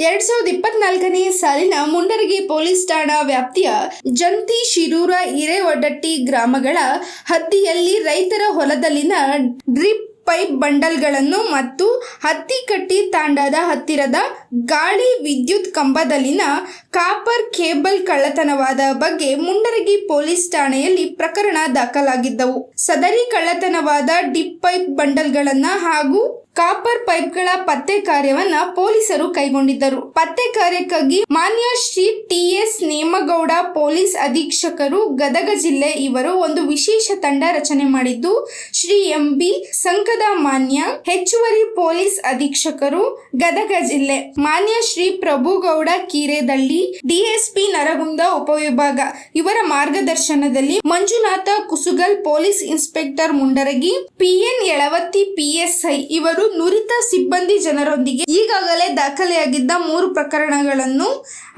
ಎರಡ್ ಸಾವಿರದ ಇಪ್ಪತ್ನಾಲ್ಕನೇ ಸಾಲಿನ ಮುಂಡರಗಿ ಪೊಲೀಸ್ ಠಾಣಾ ವ್ಯಾಪ್ತಿಯ ಜಂತಿ ಶಿರೂರ ಹಿರೇವಡಟ್ಟಿ ಗ್ರಾಮಗಳ ಹತ್ತಿಯಲ್ಲಿ ರೈತರ ಹೊಲದಲ್ಲಿನ ಡ್ರಿಪ್ ಪೈಪ್ ಬಂಡಲ್ಗಳನ್ನು ಮತ್ತು ಹತ್ತಿಕಟ್ಟಿ ತಾಂಡದ ಹತ್ತಿರದ ಗಾಳಿ ವಿದ್ಯುತ್ ಕಂಬದಲ್ಲಿನ ಕಾಪರ್ ಕೇಬಲ್ ಕಳ್ಳತನವಾದ ಬಗ್ಗೆ ಮುಂಡರಗಿ ಪೊಲೀಸ್ ಠಾಣೆಯಲ್ಲಿ ಪ್ರಕರಣ ದಾಖಲಾಗಿದ್ದವು. ಸದರಿ ಕಳ್ಳತನವಾದ ಡಿಪ್ ಪೈಪ್ ಬಂಡಲ್ಗಳನ್ನು ಹಾಗೂ ಕಾಪರ್ ಪೈಪ್ಗಳ ಪತ್ತೆ ಕಾರ್ಯವನ್ನ ಪೊಲೀಸರು ಕೈಗೊಂಡಿದ್ದರು. ಪತ್ತೆ ಕಾರ್ಯಕ್ಕಾಗಿ ಮಾನ್ಯ Shri T. S Nemagowda police ಅಧೀಕ್ಷಕರು, Gadag ಜಿಲ್ಲೆ ಇವರು ಒಂದು ವಿಶೇಷ ತಂಡ ರಚನೆ ಮಾಡಿದ್ದು ಶ್ರೀ ಎಂ ಬಿ ಸಂಕದ ಮಾನ್ಯ, ಹೆಚ್ಚುವರಿ ಪೊಲೀಸ್ ಅಧೀಕ್ಷಕರು, ಗದಗ ಜಿಲ್ಲೆ. ಮಾನ್ಯ ಶ್ರೀ ಪ್ರಭುಗೌಡ ಕೀರೆದಳ್ಳಿ, ಡಿಎಸ್ಪಿ ನರಗುಂದ ಉಪವಿಭಾಗ. ಇವರ ಮಾರ್ಗದರ್ಶನದಲ್ಲಿ Manjunath Kusugal police inspector Mundargi, PN Yalavatti PSI ಇವರು ನುರಿತ ಸಿಬ್ಬಂದಿ ಜನರೊಂದಿಗೆ ಈಗಾಗಲೇ ದಾಖಲೆಯಾಗಿದ್ದ ಮೂರು ಪ್ರಕರಣಗಳನ್ನು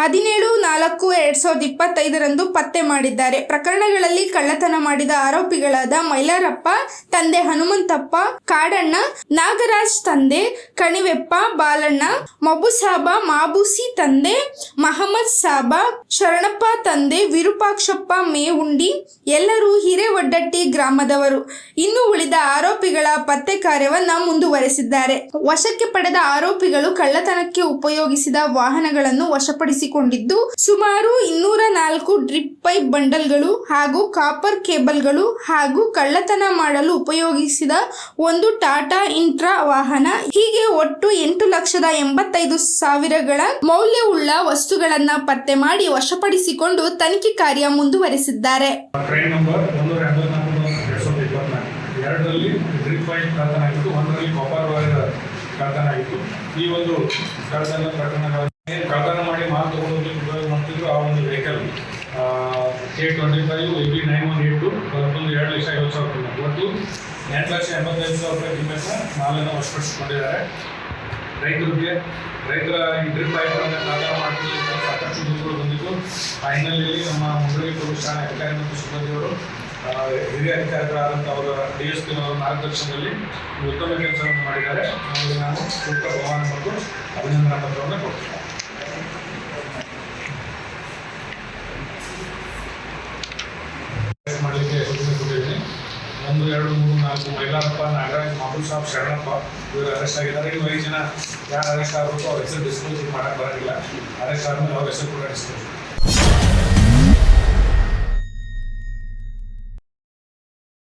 ಹದಿನೇಳು ನಾಲ್ಕು ಎರಡ್ ಸಾವಿರದ ಇಪ್ಪತ್ತೈದರಂದು ಪತ್ತೆ ಮಾಡಿದ್ದಾರೆ. ಪ್ರಕರಣಗಳಲ್ಲಿ ಕಳ್ಳತನ ಮಾಡಿದ ಆರೋಪಿಗಳಾದ ಮೈಲಾರಪ್ಪ, ತಂದೆ ಹನುಮಂತಪ್ಪ, ಕಾಡಣ್ಣ, ನಾಗರಾಜ್ ತಂದೆ, ಕಣಿವೆಪ್ಪ, ಬಾಲಣ್ಣ, ಮಬುಸಾಬ, ಮಾಬುಸಿ ತಂದೆ, ಮಹಮ್ಮದ್ ಸಾಬ, ಶರಣಪ್ಪ ತಂದೆ, ವಿರೂಪಾಕ್ಷಪ್ಪ ಮೇವುಂಡಿ, ಎಲ್ಲರೂ ಹಿರೇವಡ್ಡಟ್ಟಿ ಗ್ರಾಮದವರು. ಇನ್ನು ಉಳಿದ ಆರೋಪಿಗಳ ಪತ್ತೆ ಕಾರ್ಯವನ್ನ ಮುಂದುವರೆಸಿದ್ದಾರೆ. ವಶಕ್ಕೆ ಪಡೆದ ಆರೋಪಿಗಳು ಕಳ್ಳತನಕ್ಕೆ ಉಪಯೋಗಿಸಿದ ವಾಹನಗಳನ್ನು ವಶಪಡಿಸಿಕೊಂಡಿದ್ದು, ಸುಮಾರು ಇನ್ನೂರ ನಾಲ್ಕು ಡ್ರಿಪ್ ಪೈಪ್ ಬಂಡಲ್ಗಳು ಹಾಗೂ ಕಾಪರ್ ಕೇಬಲ್ಗಳು ಹಾಗೂ ಕಳ್ಳತನ ಮಾಡಲು ಉಪಯೋಗಿಸಿದ ಒಂದು ಟಾಟಾ ಇಂಟ್ರಾ ವಾಹನ. ಹೀಗೆ ಒಟ್ಟು ಎಂಟು ಲಕ್ಷದ ಎಂಬತ್ತೈದು ಸಾವಿರಗಳ ಮೌಲ್ಯವುಳ್ಳ ವಸ್ತುಗಳನ್ನ ಪತ್ತೆ ಮಾಡಿ ವಶಪಡಿಸಿಕೊಂಡು ತನಿಖೆ ಕಾರ್ಯ ಮುಂದುವರೆಸಿದ್ದಾರೆ. ಎರಡರಲ್ಲಿ ಡ್ರಿಪ್ ಪೈಪ್ ಕಳ್ಳತನ ಆಗಿತ್ತು ಒಂದರಲ್ಲಿ ಕಾಪರ್ ವೈರ್ ಕಳ್ತನ ಆಯಿತು. ಈ ಒಂದು ಕಳ್ಳತನ ಪ್ರಕರಣಗಳನ್ನು ಏನು ಕಳ್ತನ ಮಾಡಿ ಮಾಲ್ ತಗೊಂಡು ಉಪಯೋಗ ಮಾಡ್ತಿದ್ರು ಆ ಒಂದು vehicle K twenty five A B nine one eight two ಒಂದು ಎರಡು ಲಕ್ಷ ಐವತ್ತು ಸಾವಿರ ರೂಪಾಯಿ ಒಟ್ಟು ಎಂಟು ಲಕ್ಷ ಎಂಬತ್ತೈದು ಸಾವಿರ ರೂಪಾಯಿ ಕಿಮ್ಮತ್ತ ಮಾಲನ್ನು ವಶಪಡಿಸಿಕೊಂಡಿದ್ದಾರೆ. ರೈತರಿಗೆ, ರೈತರ ಪೈಪ್ಗಳನ್ನು ಕಳ್ತನ ಮಾಡ್ತಿದ್ದು ಸಾಕಷ್ಟು ದೂರುಗಳು ಬಂದಿದ್ದು ಆ ಹಿನ್ನೆಲೆಯಲ್ಲಿ ನಮ್ಮ ಮುಂಬೈ ಪೊಲೀಸ್ ಠಾಣೆ ಅಧಿಕಾರಿ ಮತ್ತು ಸಿಬ್ಬಂದಿಯವರು ಹಿರಿಯ ಅಧಿಕಾರಿಗಳಾದಂಥ ಅವರ ಡಿ ಎಸ್ ಪಿ ಅವರ ಮಾರ್ಗದರ್ಶನದಲ್ಲಿ ಉತ್ತಮ ಕೆಲಸವನ್ನು ಮಾಡಿದ್ದಾರೆ. ಅವರಿಗೆ ನಾನು ಸೂಕ್ತ ಬಹುಮಾನ ಮತ್ತು ಅಭಿನಂದನಾ ಪತ್ರವನ್ನು ಕೊಡ್ತೀನಿ. ಮಾಡಲಿಕ್ಕೆ ಒಂದು, ಎರಡು, ಮೂರು, ನಾಲ್ಕು ಮೈಲಾರಪ್ಪ, ನಾಗರಾಜ್ ಮಾಬುಲ್ ಸಾಬ್, ಶರಣಪ್ಪ ಇವರು ಅರೆಸ್ಟ್ ಆಗಿದ್ದಾರೆ. ಇನ್ನು ಐದು ಜನ ಯಾರು ಅರೆಸ್ಟ್ ಆಗಬೇಕು ಅವ್ರ ಹೆಸರು ಡಿಸ್ಕ್ಲೋಸ್ ಮಾಡಕ್ಕೆ ಬರೋದಿಲ್ಲ ಅರೆಸ್ಟ್ ಆದಮೇಲೆ ಅವ್ರ ಹೆಸರು ಕೂಡ ಡಿಸ್ಕ್ಲೋಸ್